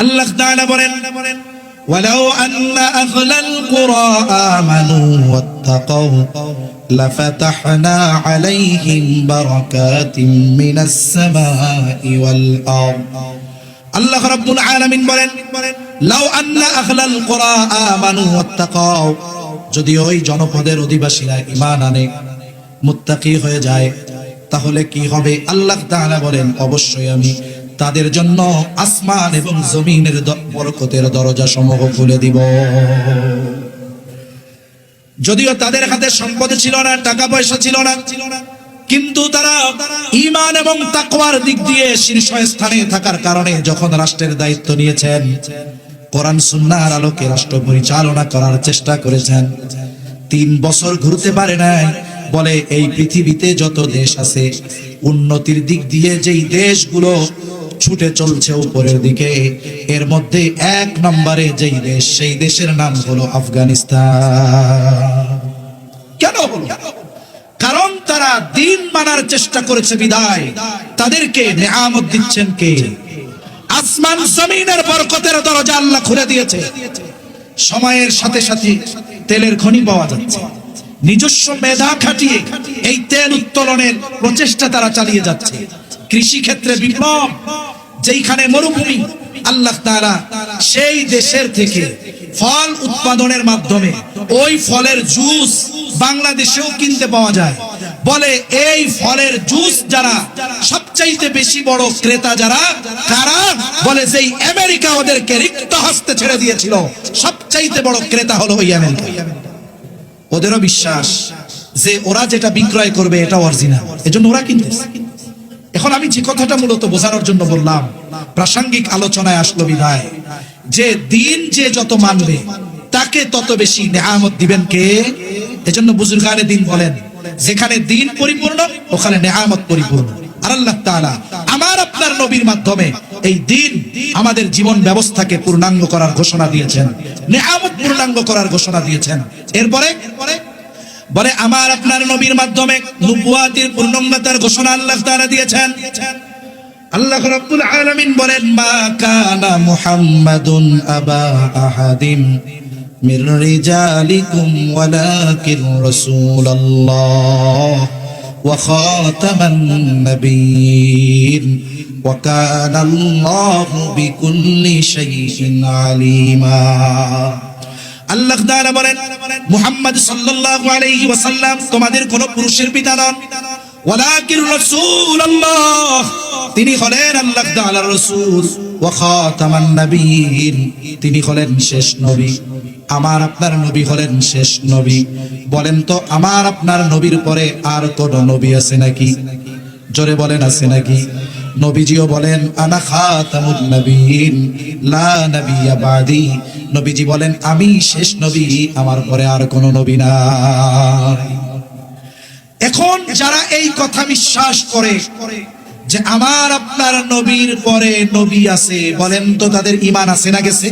আল্লাহ তাআলা বলেন ولو أن أهل القرى آمنوا واتقوا لفتحنا عليهم بركات من السماء والأرض আল্লাহ রাব্বুল আলামিন বলেন লাউ আন্না আহলাল কুরা আমানু ওয়াত্তাকাও যদি ওই জনপদের অধিবাসীরা ঈমান আনে মুত্তাকি হয়ে যায় তাহলে কি হবে আল্লাহ তাআলা বলেন অবশ্যই আমি তাদের জন্য আসমান এবং জমিনের বরকতের দরজা সমূহ খুলে দিব। যদিও তাদের হাতে সম্পদ ছিল না, টাকা পয়সা ছিল না, কিন্তু তারা ঈমান এবং তাকওয়ার দিক দিয়ে শীর্ষ স্থানে থাকার কারণে যখন রাষ্ট্রের দায়িত্ব নিয়েছেন, কোরআন, সুন্নাহর আলোকে রাষ্ট্র পরিচালনা করার চেষ্টা করেছেন। তিন বছর ঘুরতে পারে নাই, বলে এই পৃথিবীতে যত দেশ আছে, উন্নতির দিক দিয়ে যেই দেশগুলো ছুটে চলছে উপরের দিকে। এর মধ্যে এক নম্বরে যেই দেশ, সেই দেশের নাম হলো আফগানিস্তান। কেন কারণ তারা দিন মানার চেষ্টা করেছে বিদায়। তাদেরকে নেয়ামত দিচ্ছেন কে? আসমান জমিনের বরকতের দরজা আল্লাহ খুলে দিয়েছে। সময়ের সাথে সাথে তেলের খনি পাওয়া যাচ্ছে। নিজস্ব মেধা খাটিয়ে এই তেল উত্তোলনের প্রচেষ্টা তারা চালিয়ে যাচ্ছে। কৃষি ক্ষেত্রে বিপ্লব যেইখানে মরুভূমি, আল্লাহ তাআলা সেই দেশের থেকে ফল উৎপাদনের মাধ্যমে ওই ফলের জুস বাংলাদেশেও কিনতে পাওয়া যায়। বলে এই ফলের জুস যারা সবচাইতে বেশি বড় ক্রেতা যারা, কারা? বলে যেই আমেরিকা ওদেরকে রিক্ত হস্তে ছেড়ে দিয়েছিল। সবচাইতে বড় ক্রেতা হলো ওই আমেরিকা। ওদেরও বিশ্বাস যে ওরা যেটা বিক্রয় করবে এটা অরিজিনাল। এজন্য ওরা কিনতেছে। এখন আমি যে কথাটা মূলত বোঝানোর জন্য বললাম, প্রাসঙ্গিক আলোচনায় আসলো বিধায় যে দিন যে যত মানবে, তাকে তত বেশি নেয়ামত দিবেন কে? এজন্য বুজুর্গানে দিন বলেন, যেখানে দিন পরিপূর্ণ, ওখানে নেয়ামত পরিপূর্ণ। আর আল্লাহ আমার আপনার নবীর মাধ্যমে এই দিন আমাদের জীবন ব্যবস্থাকে পূর্ণাঙ্গ করার ঘোষণা দিয়েছেন। নেয়ামত পূর্ণাঙ্গ করার ঘোষণা দিয়েছেন। এরপরে বলে, আমার আপনার নবীর মাধ্যমে নবুয়াতির পূর্ণাঙ্গতার ঘোষণা আল্লাহ তাআলা দিয়েছেন। আল্লাহ রাব্বুল আলামিন বলেন, মা কানা মুহাম্মাদুন আবা আহাদিম মির রিজালিকুম ওয়ালাকিন রাসূলুল্লাহ ওয়া খাতামান নাবিয়্যিন ওয়া কানা আল্লাহু বিকুল্লি শাইইন আলিমা। আল্লাহ তাআলা বলেন, মুহাম্মদ সাল্লাল্লাহু আলাইহি ওয়াসাল্লাম তোমাদের কোন পুরুষের পিতা নন। ওয়ালাকিন রাসূলুল্লাহ, তিনি হলেন আল্লাহ তাআলার রাসূল। ওয়া খাতামান নবিয়্যিন, তিনি হলেন শেষ নবী। আমার আপনার নবী হলেন শেষ নবী। বলেন তো, আমার আপনার নবীর পরে আর কোন নবী আছে নাকি? জোরে বলেন, আছে নাকি? নবীজিও বলেন, আনা খাতামুন নবীন, লা নবিয়্যা বাদি। নবীজি বলেন, আমি শেষ নবী, আমার পরে আর কোনো নবী নাই। এখন যারা এই কথা বিশ্বাস করে যে আমার আপনার নবীর পরে নবী আছে, বলেন তো তাদের ঈমান আছে না গেছে?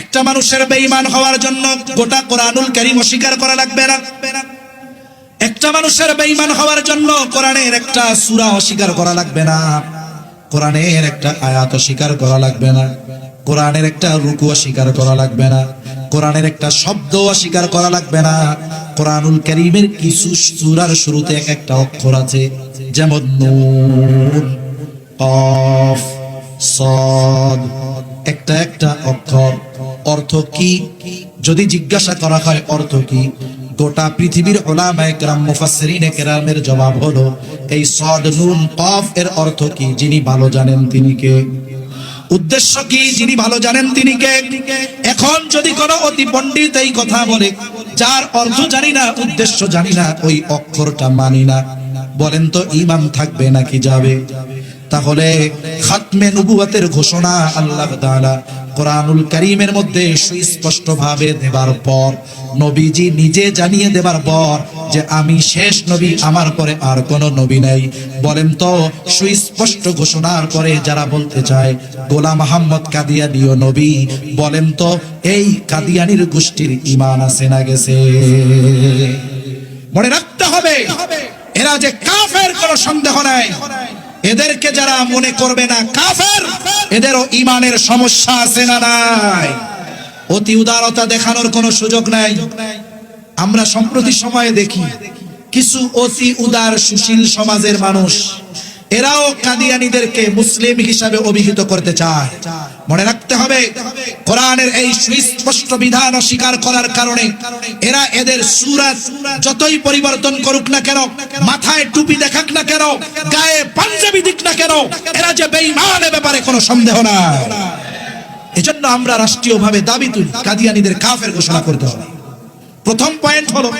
একটা মানুষের বেঈমান হওয়ার জন্য গোটা কোরআনুল কারীম অস্বীকার করা লাগবে না। একটা মানুষের বেঈমান হওয়ার জন্য কোরআনের একটা সূরা অস্বীকার করা লাগবে না। কোরআনের একটা আয়াত অস্বীকার করা লাগবে না। কোরআনের একটা রুকু অস্বীকার করা লাগবে না। কোরআনের একটা শব্দ অস্বীকার করা লাগবে না। কোরআনুল কারীমের কিছু সূরার শুরুতে এক একটা অক্ষর আছে, যেমন নুন কফ, সদ। একটা একটা অক্ষর। অর্থ কি? যদি জিজ্ঞাসা করা হয় অর্থ কি? গোটা পৃথিবীর ওলামায়ে কেরাম, মুফাসসিরিনে কেরামের জবাব হলো, এই সদ নুন কফ এর অর্থ কি? যিনি ভালো জানেন তিনি কে? উদ্দেশ্য কি? যিনি ভালো জানেন তিনি কে? এখন যদি কোনো অতি পণ্ডিত এই কথা বলে, যার অর্থ জানি না, উদ্দেশ্য জানি না, ওই অক্ষরটা মানি না। বলেন তো, ইমাম থাকবে নাকি যাবে? তাহলে খাতমে নবুয়াতের ঘোষণা আল্লাহ তাআলা কোরআনুল কারীমের মধ্যে সুস্পষ্ট ভাবে দেবার পর, নবীজি নিজে জানিয়ে দেবার পর যে আমি শেষ নবী আমার পরে আর কোনো নবী নাই। বলেন তো, সুস্পষ্ট ঘোষণার পরে যারা বলতে চায়, গোলাম মোহাম্মদ কাদিয়ানিও নবী, বলেন তো, এই কাদিয়ানির গোষ্ঠীর ইমান আছে না গেছে? মনে রাখতে হবে, এরা যে কাফের কোনো সন্দেহ নাই। এদেরকে যারা মনে করবে না কাফের, এদেরও ইমানের সমস্যা আছে না নাই? অতি উদারতা দেখানোর কোনো সুযোগ নাই। আমরা সম্প্রতি সময়ে দেখি, কিছু অতি উদার সুশীল সমাজের মানুষ এরাও কাদিয়ানীদেরকে মুসলিম হিসাবে অভিহিত করতে চায়। মনে রাখতে হবে, কোরআনের এই সুস্পষ্ট বিধান অস্বীকার করার কারণে এরা এদের সুরাত যতই পরিবর্তন করুক না কেন, মাথায় টুপি দেখাক না কেন, গায়ে পাঞ্জাবি দিক না কেন, এরা যে বেঈমান ব্যাপারে কোনো সন্দেহ না এজন্য আমরা রাষ্ট্রীয়ভাবে দাবি তুলি, কাদিয়ানীদের কাফের ঘোষণা করতে হবে। প্রথম পয়েন্ট হলো,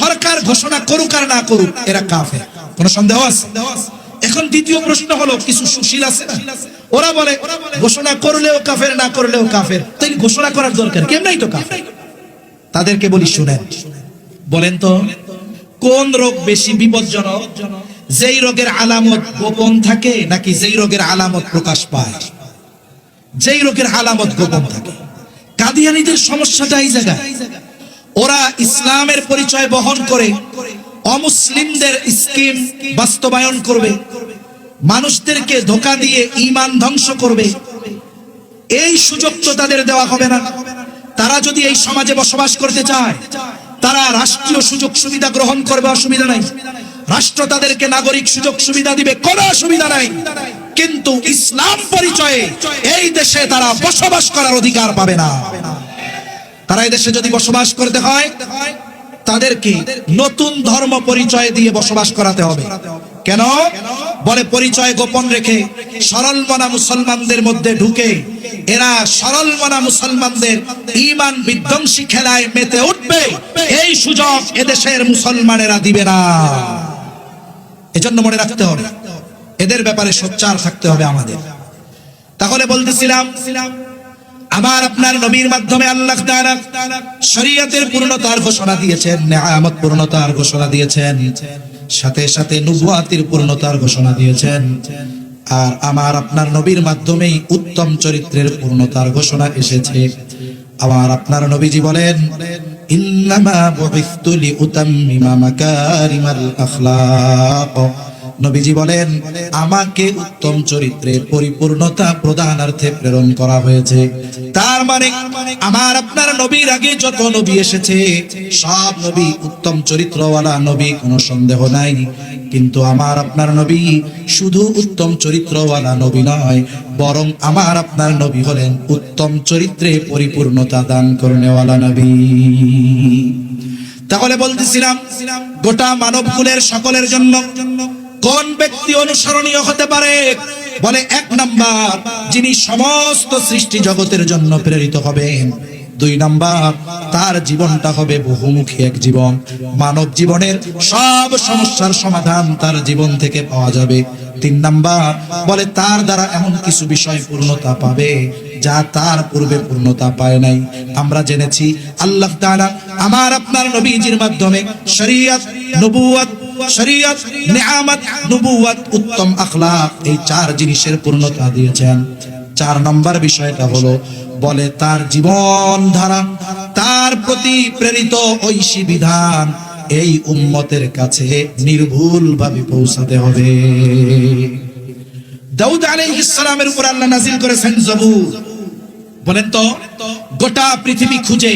সরকার ঘোষণা করুক আর না করুক, এরা কাফের। কোন সন্দেহ আছে? এখন দ্বিতীয় প্রশ্ন হলো, কিছু সুশীল আছে ওরা বলে, ঘোষণা করলেও কাফের, না করলেও কাফের। তাই ঘোষণা করার দরকার কেমনাই তো কাফের। তাদেরকে বলি, শুনেন। বলেন তো, কোন রোগ বেশি বিপজ্জনক? যেই রোগের আলামত গোপন থাকে, নাকি যেই রোগের আলামত প্রকাশ পায়? যেই রোগের আলামত গোপন থাকে। কাদিয়ানীদের সমস্যাটা এই জায়গায়। ওরা ইসলামের পরিচয় বহন করে অমুসলিমদের স্কিম বাস্তবায়ন করবে। মানুষদেরকে ধোকা দিয়ে ইমান ধ্বংস করবে। এই সুযোগ তো তাদের দেওয়া হবে না। তারা যদি এই সমাজে বসবাস করতে চায়, তারা রাষ্ট্রীয় সুযোগ সুবিধা গ্রহণ করবে, অসুবিধা নাই। রাষ্ট্র তাদেরকে নাগরিক সুযোগ সুবিধা দিবে, কোনো অসুবিধা নাই। কিন্তু ইসলাম পরিচয়ে এই দেশে তারা বসবাস করার অধিকার পাবে না। তারা এই দেশে যদি বসবাস করতে হয় তাদেরকে নতুন ধর্ম পরিচয় দিয়ে বসবাস করাতে হবে। কেন? বলে পরিচয় গোপন রেখে সরল মনা মুসলমানদের মধ্যে ঢুকে এরা সরল মনা মুসলমানদের ইমান বিধ্বংসী খেলায় মেতে উঠবে। এই সুযোগ এদেশের মুসলমানেরা দিবে না। এজন্য মনে রাখতে হবে, এদের ব্যাপারে সোচ্চার থাকতে হবে আমাদের। তাহলে বলতেছিলাম আমার আপনার নবীর মাধ্যমে আল্লাহ তাআলা শরীয়তের পূর্ণতার ঘোষণা দিয়েছেন, নিয়ামত পূর্ণতার ঘোষণা দিয়েছেন, সাথে সাথে নুবুয়াতির পূর্ণতার ঘোষণা দিয়েছেন। আর আমার আপনার নবীর মাধ্যমেই উত্তম চরিত্রের পূর্ণতার ঘোষণা এসেছে। আমার আপনার নবীজি বলেন, ইন্নামা বুইসতু লিউতাম্মিমা মাকারিমাল আখলাক। নবীজি বলেন, আমাকে উত্তম চরিত্রের পরিপূর্ণতা প্রদানার্থে প্রেরণ করা হয়েছে। তার মানে আমার আপনার নবীর আগে যত নবী এসেছে, সব নবী উত্তম চরিত্রওয়ালা নবী, কোনো সন্দেহ নাই। কিন্তু আমার আপনার নবী শুধু উত্তম চরিত্রওয়ালা নবী নয়, বরং আমার আপনার নবী হলেন উত্তম চরিত্রে পরিপূর্ণতা দান করনেওয়ালা নবী। তাহলে বলতেছিলাম, গোটা মানব কুলের সকলের জন্য কোন ব্যক্তি অনুসরণীয় হতে পারে? বলে এক নাম্বার, যিনি সমস্ত সৃষ্টি জগতের জন্য প্রেরিত হবেন। দুই নাম্বার, তার জীবনটা হবে বহুমুখী এক জীবন। মানব জীবনের সব সমস্যার সমাধান তার জীবন থেকে পাওয়া যাবে। তিন নাম্বার, বলে তার দ্বারা এমন কিছু বিষয় পূর্ণতা পাবে যা তার পূর্বে পূর্ণতা পায় নাই। আমরা জেনেছি, আল্লাহ তাআলা আমার আপনার নবীজির মাধ্যমে শরীয়ত, নবুয়ত শরীয়ত, নিয়ামত, নবুয়ত, উত্তম এই চার জিনিসের পূর্ণতা দিয়েছেন। চার নম্বর বিষয়টা হলো, বলে তার জীবন ধারা, তার প্রতি প্রেরিত ঐশী বিধান, এই উম্মতের কাছে নির্ভুল ভাবে পৌঁছাতে হবে। দাউদ আলাইহিস সালামের উপর আল্লাহ নাজিল করেছেন বলেন তো, গোটা পৃথিবী খুঁজে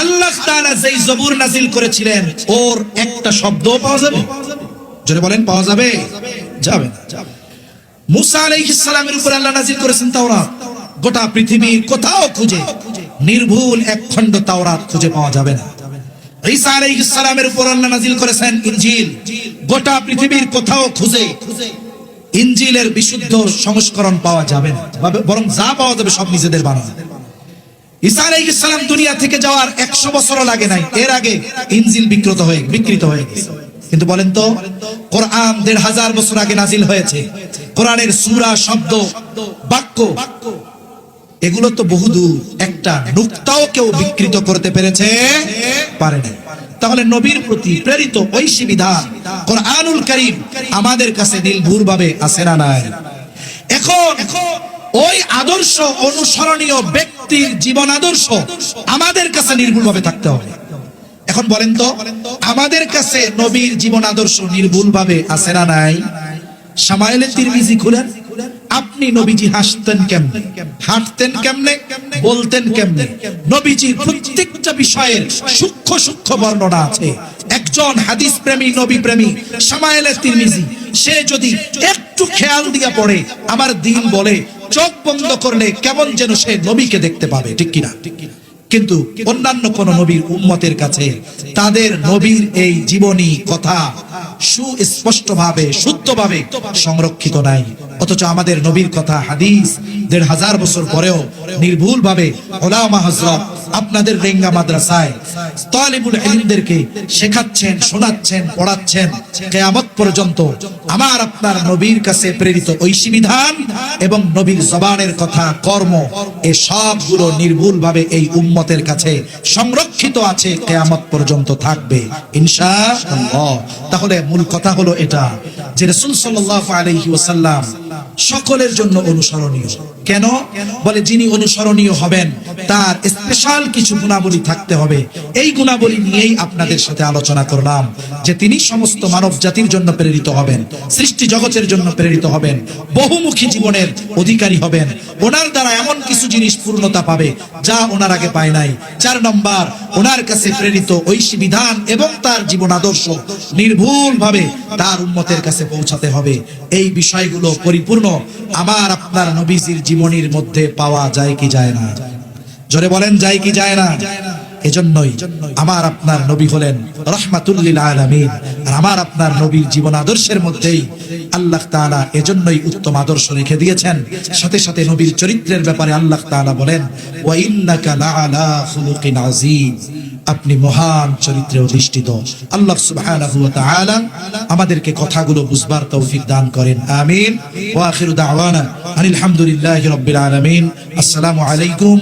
আল্লাহ তাআলা যেই জবুর নাজিল করেছিলেন, ওর একটা শব্দ পাওয়া যাবে। জোরে বলেন, পাওয়া যাবে? যাবে না। মুসা আলাইহিস সালামের উপর আল্লাহ নাজিল করেছেন তাওরাত। গোটা পৃথিবীর কোথাও খুঁজে, নির্ভুল এক খণ্ড তাওরাত খুঁজে পাওয়া যাবে না। ঈসা আলাইহিস সালামের উপর আল্লাহ নাজিল করেছেন ইনজিল। গোটা পৃথিবীর কোথাও খুঁজে, ইনজিলের বিশুদ্ধ সংস্করণ পাওয়া যাবে না। বরং যা পাওয়া যাবে সব নিজেদের বানানো। ঈসা আলাইহিস সালাম দুনিয়া থেকে যাওয়ার 100 বছরও লাগে নাই। এর আগে ইনজিল বিকৃত হয়ে বিকৃত হয়ে গেছে। কিন্তু বলেন তো, কোরআন দেড় হাজার বছর আগে হয়েছে। কোরআনের সূরা, শব্দ, বাক্য, এগুলো তো বহুদূর একটা কেউ বিকৃত করতে পেরেছে, পারে না তাহলে নবীর প্রতি প্রেরিত ঐশী বিধান কোরআনুল করিম আমাদের কাছে নির্ভুল ভাবে আসে না নাই? এখন ওই আদর্শ অনুসরণীয় ব্যক্তির জীবন আদর্শ আমাদের কাছে নির্ভুল ভাবে থাকতে হবে। এখন বলেন তো, আমাদের কাছে নবীর জীবন আদর্শ নির্ভুল ভাবে আসে না নাই? সামাইলে তিরমিজি খুলেন, আপনি নবীজি হাসতেন কেমনে? হাঁটতেন কেমনে? বলতেন কেমনে? নবীজির প্রত্যেকটা বিষয়ের সূক্ষ্ম সূক্ষ্ম বর্ণনা আছে। একজন হাদিস প্রেমী, নবী প্রেমী সামায়েলে তিরমিজি, সে যদি একটু খেয়াল দিয়া পড়ে, আমার দিন বলে, চোখ বন্ধ করলে কেমন যেন সে নবীকে দেখতে পাবে, ঠিক কিনা? কিন্তু অন্যান্য কোন নবীর উম্মতের কাছে তাদের নবীর এই জীবনী কথা সুস্পষ্টভাবে, শুদ্ধভাবে সংরক্ষিত নাই। অথচ আমাদের নবীর কথা হাদিস দেড় হাজার বছর পরেও নির্ভুল ভাবে ওলামা হজরত আপনাদের রেঙ্গা মাদ্রাসায় তালিবুল ইলমদেরকে শেখাচ্ছেন, শোনাচ্ছেন, পড়াচ্ছেন। কেয়ামত পর্যন্ত আমার আপনার নবীর কাছে প্রেরিত ঐশী বিধান এবং নবীর জবানের কথা কর্ম এ সবগুলো নির্ভুল ভাবে এই উম্মতের কাছে সংরক্ষিত আছে, কেয়ামত পর্যন্ত থাকবে, ইনশাআল্লাহ। তাহলে মূল কথা হলো এটা, যে রাসূল সাল্লাল্লাহু আলাইহি ওয়াসাল্লাম সকলের জন্য অনুসরণীয়। কেন? বলে যিনি অনুসরণীয় হবেন, তার স্পেশাল কিছু গুণাবলী থাকতে হবে। এই গুণাবলী নিয়েই আপনাদের সাথে আলোচনা করলাম, যে তিনি সমস্ত মানব জাতির জন্য প্রেরিত হবেন, সৃষ্টি জগতের জন্য প্রেরিত হবেন, বহুমুখী জীবনের অধিকারী হবেন। ওনার দ্বারা এমন কিছু জিনিস পূর্ণতা পাবে, যা ওনার আগে পায় নাই। চার নম্বর, ওনার কাছে প্রেরিত ঐশী বিধান এবং তার জীবন আদর্শ নির্ভুল ভাবে তার উন্মতের কাছে পৌঁছাতে হবে। এই বিষয়গুলো পরিপূর্ণ। আমার আপনার নবীজির জীবনীর মধ্যে পাওয়া যায় কি যায় না? জোরে বলেন, যায় কি যায় না? এজন্যই আমার আপনার নবী হলেন রহমাতুল্লিল আলামিন। আর আমার আপনার নবীর জীবন আদর্শের মধ্যেই আল্লাহ তাআলা এজন্যই উত্তম আদর্শ রেখে দিয়েছেন। সাথে সাথে নবীর চরিত্রের ব্যাপারে আল্লাহ তাআলা বলেন, ওয়া ইন্নাকা লাআলা খুলুকিন আযীম। আপনি মহান চরিত্রে অধিষ্ঠিত। আল্লাহ সুবহানাহু ওয়া তাআলা আমাদেরকে কথাগুলো বুঝবার তৌফিক দান করেন। আমিন। ওয়া আখিরু দাওয়ানা আনিল হামদুলিল্লাহি রাব্বিল আলামিন। আসসালামু আলাইকুম